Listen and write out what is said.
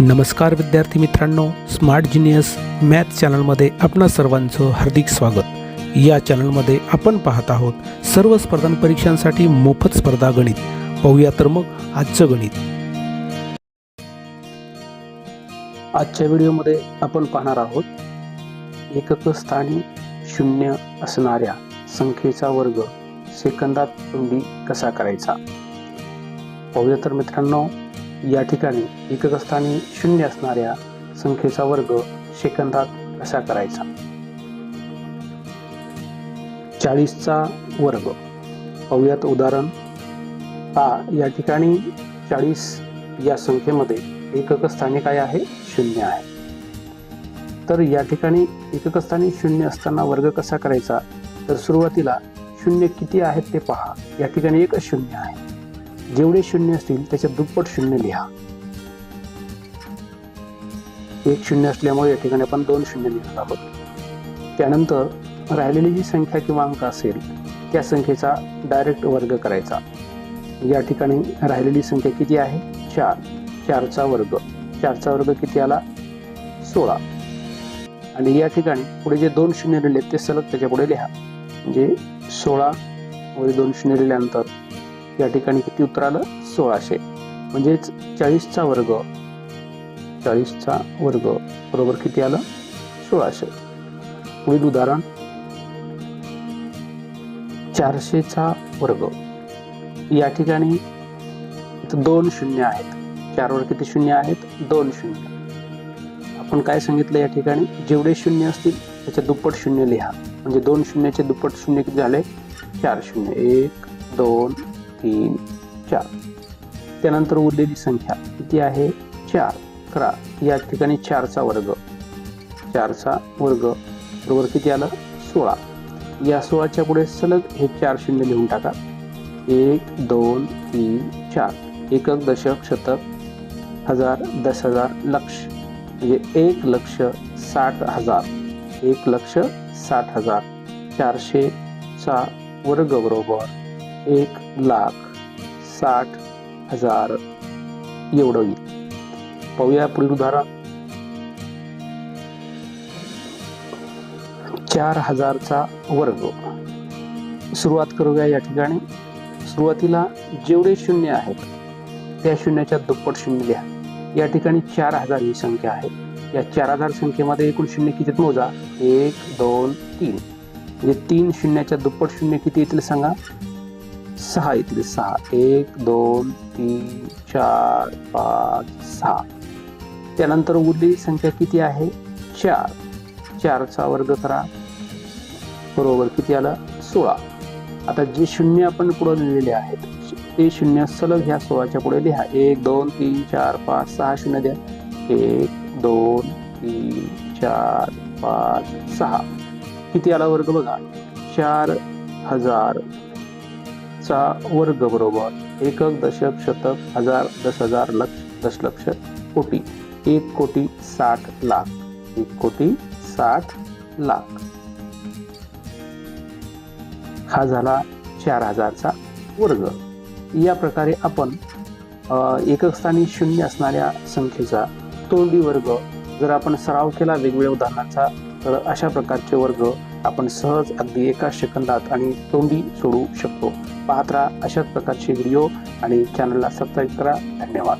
नमस्कार विद्यार्थी मित्रांनो स्मार्ट जिनियस मॅथ चॅनलमध्ये आपणा सर्वांचं हार्दिक स्वागत. या चॅनलमध्ये आपण पाहत आहोत सर्व स्पर्धा परीक्षांसाठी मोफत स्पर्धा गणित. पाहूया तर मग आजचं गणित. आजच्या व्हिडिओमध्ये आपण पाहणार आहोत एकक स्थानी शून्य असणाऱ्या संख्येचा वर्ग सेकंदात तोंडी कसा करायचा? पाहूया तर मित्रांनो या ठिकाणी एककस्थानी शून्य असणाऱ्या संख्येचा वर्ग सेकंदात कसा करायचा? चाळीसचा वर्ग. पाहूयात उदाहरण. पा या ठिकाणी चाळीस या संख्येमध्ये एककस्थानी काय आहे? शून्य आहे. तर या ठिकाणी एककस्थानी शून्य असताना वर्ग कसा करायचा? तर सुरुवातीला शून्य किती आहेत ते पहा. या ठिकाणी एकच शून्य आहे. जेवढे शून्य असतील त्याच्या दुप्पट शून्य लिहा. एक शून्य असल्यामुळे या ठिकाणी आपण दोन शून्य लिहित आहोत. त्यानंतर राहिलेली जी संख्या किंवा अंक असेल त्या संख्येचा डायरेक्ट वर्ग करायचा. या ठिकाणी राहिलेली संख्या किती आहे? चार. चारचा वर्ग. चारचा वर्ग किती आला? सोळा. आणि या ठिकाणी पुढे जे दोन शून्य लिहिले ते सलग त्याच्या पुढे लिहा. म्हणजे सोळा वर दोन शून्य लिहिल्यानंतर या ठिकाणी किती उत्तर आलं? सोळाशे. म्हणजेच चाळीसचा वर्ग. चाळीसचा वर्ग. बरोबर किती आलं? सोळाशे. पुढील उदाहरण. चारशेचा वर्ग. या ठिकाणी दोन शून्य आहेत. चारवर किती शून्य आहेत? दोन शून्य. आपण काय सांगितलं या ठिकाणी? जेवढे शून्य असतील त्याचे दुप्पट शून्य लिहा. म्हणजे दोन शून्याचे दुप्पट शून्य किती झाले? चार शून्य. एक दोन तीन चार. त्यानंतर उरलेली संख्या किती आहे? चार अकरा. या ठिकाणी चारचा वर्ग. चारचा वर्ग. बरोबर किती आलं? सोळा. या सोळाच्या पुढे सलग हे चार शून्य लिहून टाका. एक दोन तीन चार. एकक दशक शतक हजार दस हजार लक्ष. म्हणजे एक लक्ष साठ हजार. एक लक्ष साठ हजार. चारशेचा वर्ग बरोबर. एक लाख साठ हजार एवढं येईल. पाहूया पुढील उदाहरण. चार हजारचा वर्ग. सुरुवात करूया या ठिकाणी. सुरुवातीला जेवढे शून्य आहेत त्या शून्याच्या दुप्पट शून्य लिहा. या ठिकाणी चार हजार ही संख्या आहे. या चार हजार संख्येमध्ये एकूण शून्य किती मोजा? एक दोन तीन. म्हणजे तीन शून्याच्या दुप्पट शून्य किती येतील सांगा? सहा येतील. सहा. एक दोन तीन चार पाच सहा. त्यानंतर उरलेली संख्या किती आहे? चार. चारचा वर्ग करा. बरोबर किती आला? सोळा. आता जे शून्य आपण पुढे लिहिलेले आहेत ते शून्य सलग ह्या सोळाच्या पुढे लिहा. एक दोन तीन चार पाच सहा शून्य द्या. एक दोन तीन चार पाच सहा. किती आला वर्ग बघा? चार हजार चा वर्ग बरोबर एकक दशक शतक हजार दस हजार लक्ष दशलक्ष कोटी. एक कोटी साठ लाख. एक कोटी साठ लाख. हा झाला चार हजारचा वर्ग. या प्रकारे आपण एकक स्थानी शून्य असणाऱ्या संख्येचा तोंडी वर्ग जर आपण सराव केला वेगवेगळ्या उदाहरणांचा तर अशा प्रकारचे वर्ग आपण सहज अगदी एका सेकंदात आणि तोंडी सोडू शकतो. पाहत राहा अशाच प्रकारचे व्हिडिओ आणि चॅनलला सबस्क्राईब करा. धन्यवाद.